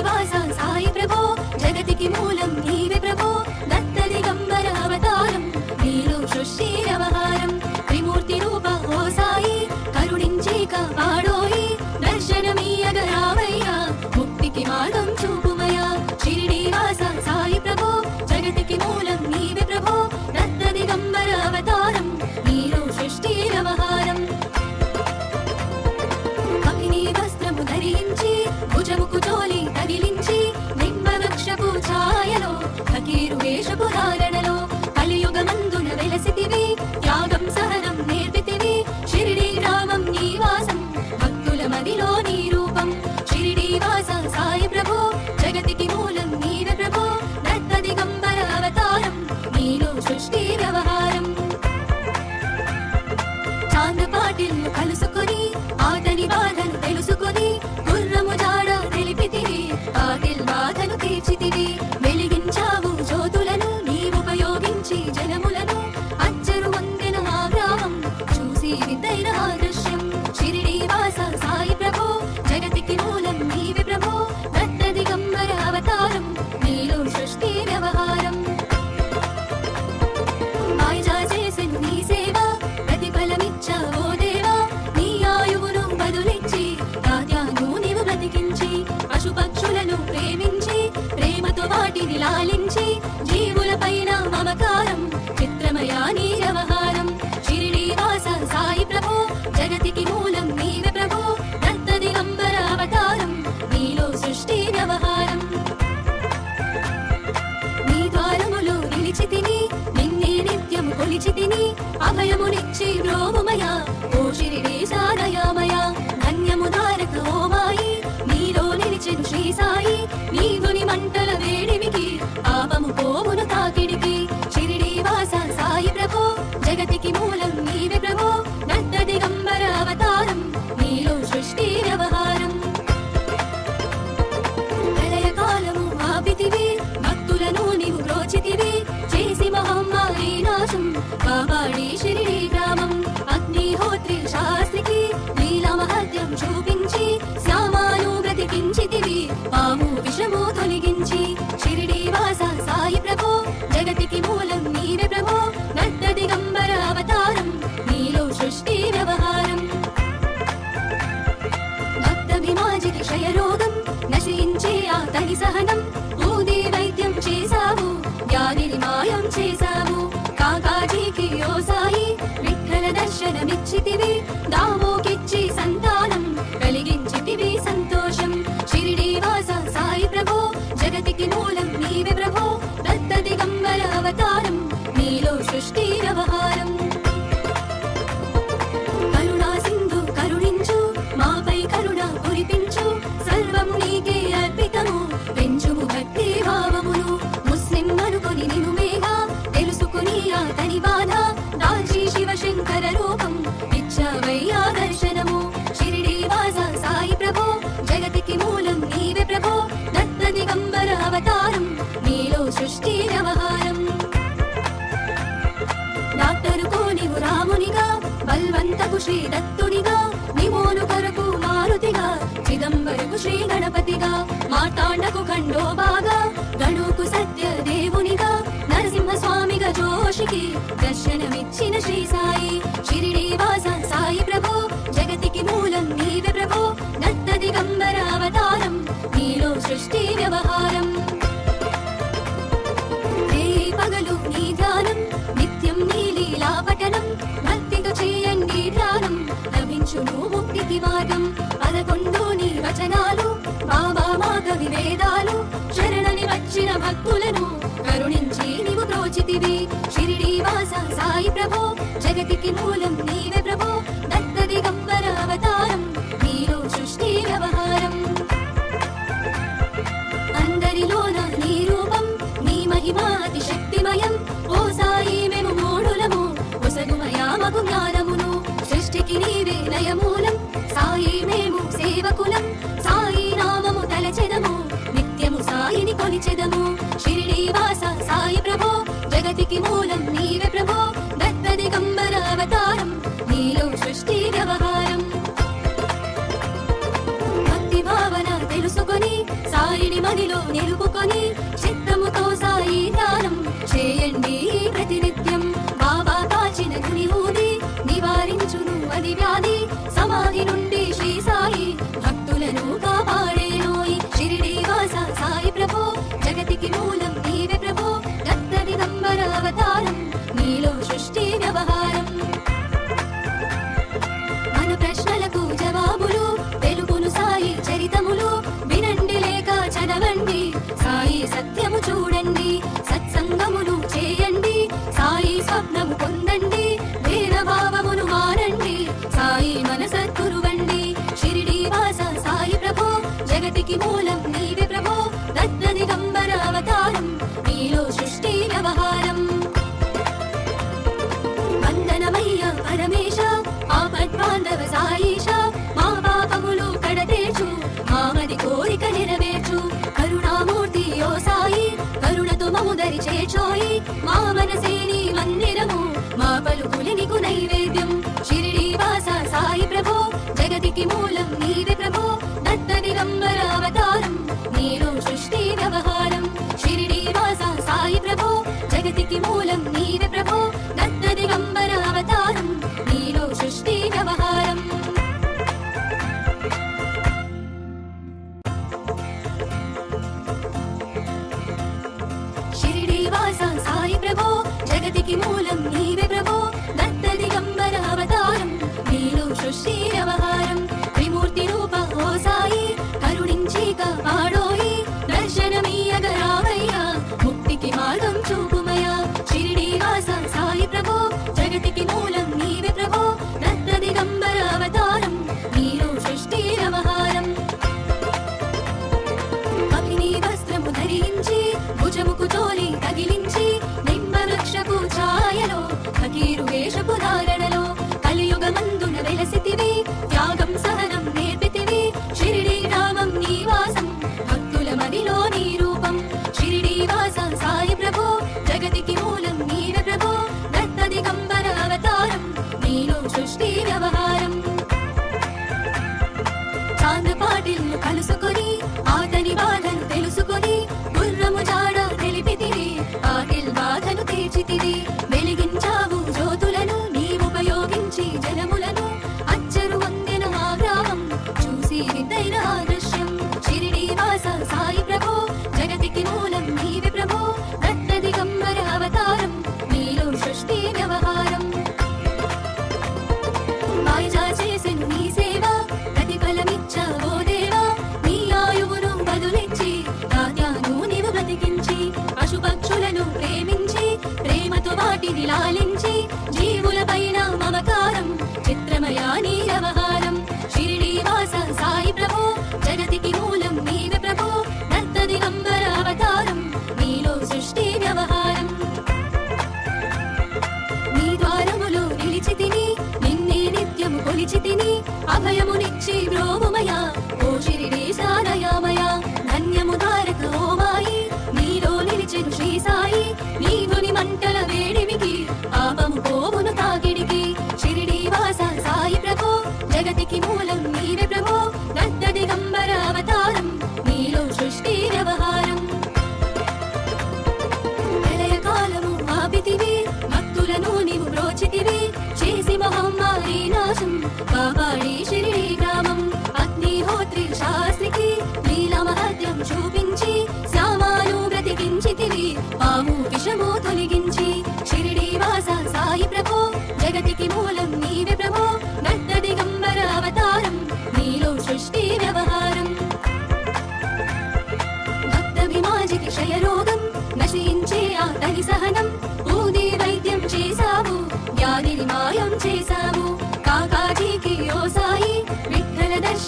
శ్రీనివాస సాయి ప్రభో జగతికి మూలం నీవే ప్రభో దత్తని గంబర అవతారం నీలో ఛాయలో ఫకీరు వేషపురాయ the ధన్యముని అభయమునిచ్చి వ్యోమయా ఓ శిరిడి సారయామయా. ధన్యము ధారక ఓమాయి నీలో నిలిచిన శ్రీ సాయి నీవుని మంటల వేడిమికి పాపము పోవును తాకిడికి శిరిడి వాస సాయి ప్రభు జగతికి మూలం ಪೃಥಿವಿ నీవు రామునిగా బల్వంతకు శ్రీ దత్తునిగా నిమోను కరకు మారుతిగా చిదంబరకు శ్రీ గణపతిగా మాటాండకు ఖండో బాగా గణుకు సత్య దేవునిగా నరసింహ స్వామిగా జోషికి దర్శనమిచ్చిన శ్రీ సాయి షిరిడి వాస సాయి ప్రభు జగతికి మూలం నీవే ప్రభు దత్త దిగంబర అవతారం నీలో సృష్టి వ్యవహారం. విమోచుడు ముక్తికి మార్గం. పదకొండు నీ వచనాలు బాబా మా కవి వేదాలు. శరణని వచ్చిన భక్తులను కరుణించి నీవు ప్రోచితివి షిరిడి వాస సాయి ప్రభో జగతికి మూలం సృష్టికి మూలం నీవే ప్రభో. దత్తదిగంబరావతారం నీలో సృష్టి వ్యవహారం. భక్తి భావన తెలుసుకొని సారిని మదిలో నిలుపుకొని సృష్టికి మూలం నీవే ప్రభో. రత్న దిగంబర నీలో సృష్టి వ్యవహారం. వందనమయ్య పరమేశ ఆపద్ బాంధవ సాయేష మా పాపములు కడతేచు మామది కోరిక నెరవేర్చు. కరుణామూర్తి సాయి కరుణతో చేచోయి మా మనసేని మందిరము మా నైవేద్యం. షిరిడి వాస సాయి ప్రభో జగతికి మూలం helalini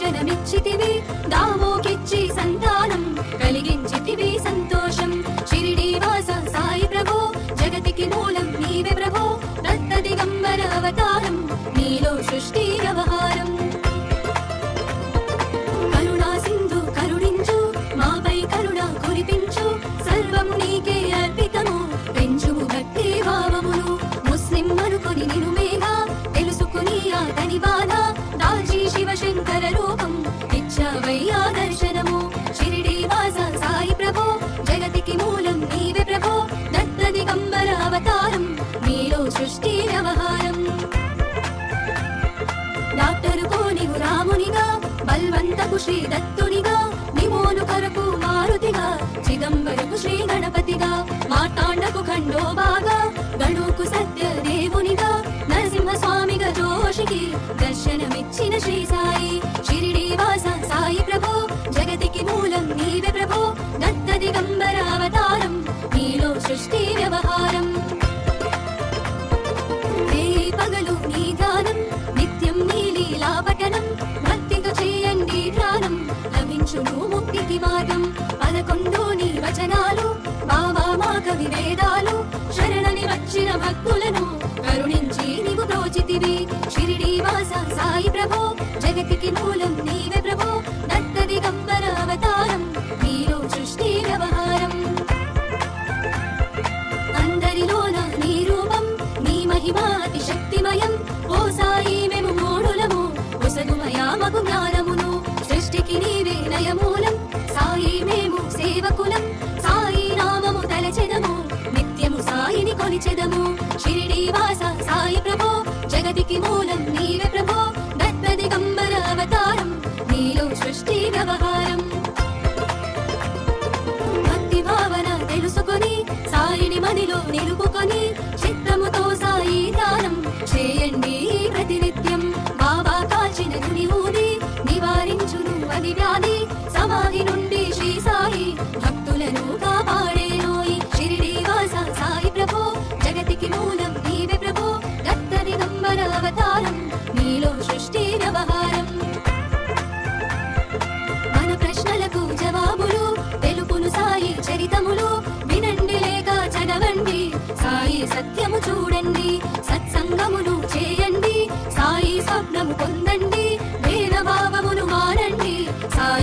దర్శనమిచ్చితివి దావోకిచ్చి సంతానం కలిగించి శ్రీ దత్తునిగా నిమోను కొరకు మారుతిగా చిదంబరకు శ్రీ గణపతిగా మార్తాండకు ఖండోబాగా గణుకు సత్య దేవునిగా నరసింహ స్వామిగా జోషికి దర్శనమిచ్చిన శ్రీ సాయి. అక్షర భక్తులను కరుణించి నీవు దోచితివి షిరిడి వాస సాయి ప్రభో జగతికి మూలం నీవే ప్రభో. దత్త దిగంబర అవతారం నీలో సృష్టి వ్యవహారం. అందరిలోన నీ రూపం నీ మహిమా అతి ఓ సాయి మేము మూడులము ఒసగుమయా మగు జ్ఞానమును. సృష్టికి నీవే నయమూలం. చెదము షిరిడి వాస సాయి ప్రభో జగతికి మూలం నీవే ప్రభో. దత్త దిగంబర నీలో సృష్టి వ్యవహారం.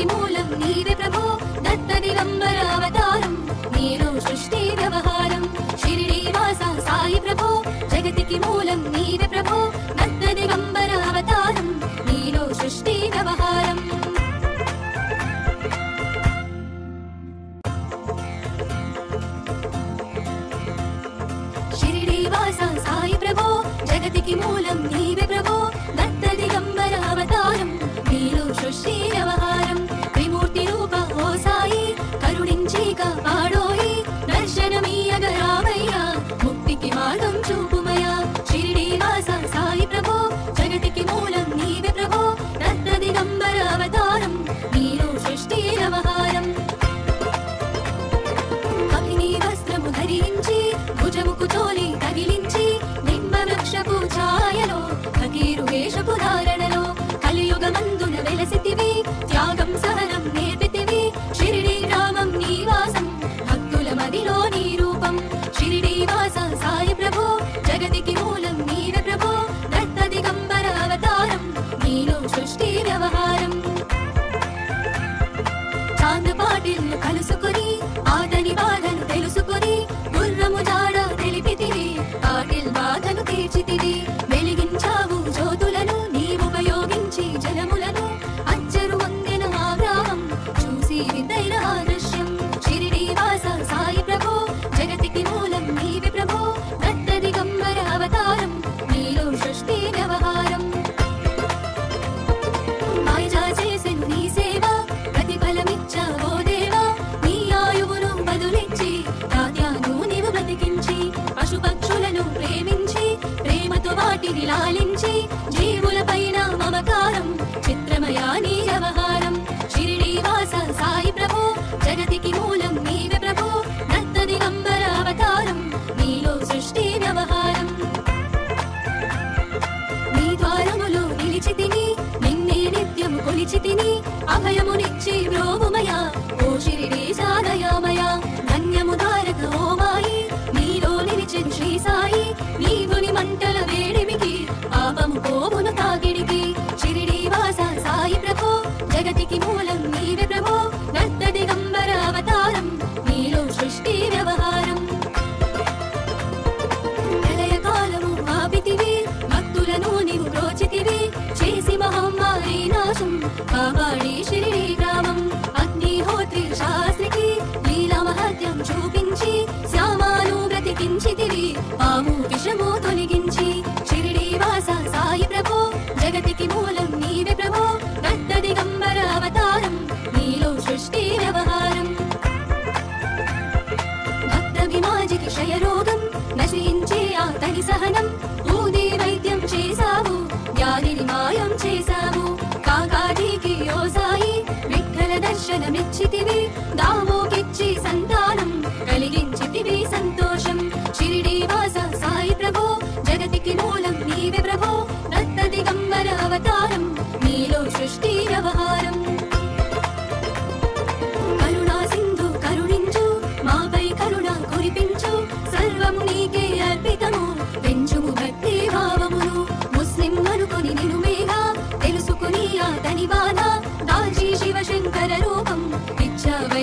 మూలం నీవే ప్రభు. దత్తదివంబరావత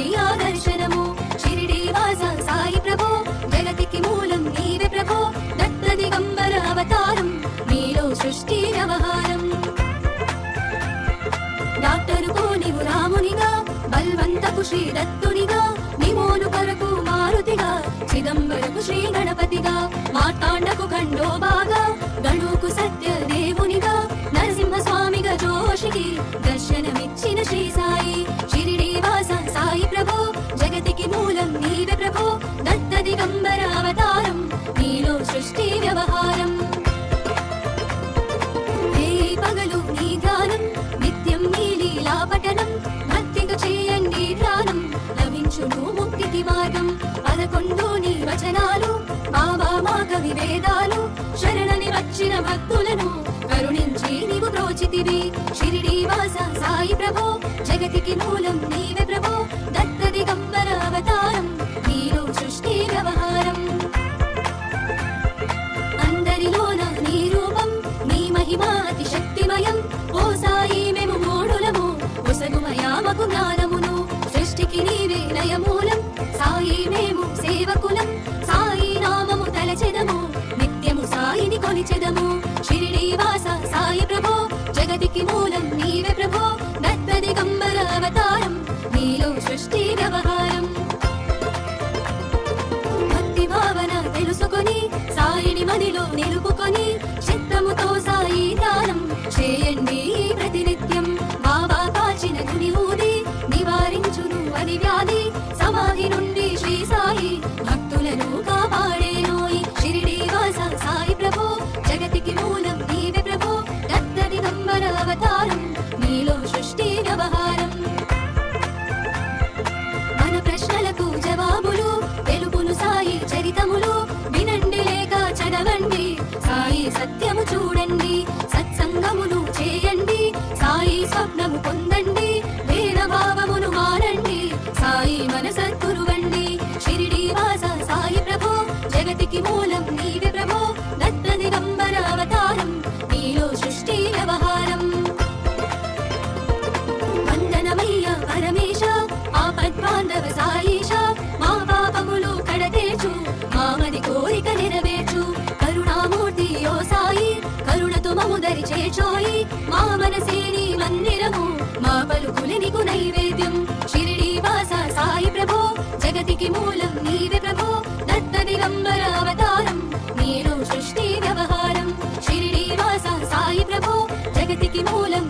ఇచ్చావయ్యా దర్శనము షిరిడి వాస సాయి ప్రభో జగతికి మూలం నీవే ప్రభో. దత్త దిగంబర అవతారం నీలో సృష్టి వ్యవహారం. డాక్టరుకు నీవు రామునిగా బల్వంతకు శ్రీ దత్తునిగా నిమోను కొరకు మారుతిగా చిదంబరకు శ్రీ గణపతిగా మార్తాండకు గణుకు సత్య దేవునిగా నరసింహ స్వామిగా జోషికి దర్శనమిచ్చిన శ్రీ సాయి భక్తులను కరుణించి నీవు ప్రోచితివి. షిరిడి వాస సాయి ప్రభో జగతికి మూలం నీవే ప్రభో. దత్త దిగంబర అవతారం నీలో సృష్టి వ్యవహారం. అందరిలోన నీ రూపం నీ మహిమా అతి శక్తిమయం ఓ సాయి మేము మూడులము ఒసగుమయామకు జ్ఞానమును. సృష్టికి నీవే నయమూలం సాయి మేము సేవకులం. సాయిని కొలిచెదము సాయి ప్రభో జగతికి మూలం మముదరి చేర్చోయి మా మనసేని మందిరము మా పలుకులి నీకు నైవేద్యం. షిరిడి వాస సాయి ప్రభో జగతికి మూలం నీవే ప్రభో. దత్త దిగంబర అవతారం నీలో సృష్టి వ్యవహారం. షిరిడి వాస సాయి ప్రభో జగతికి మూలం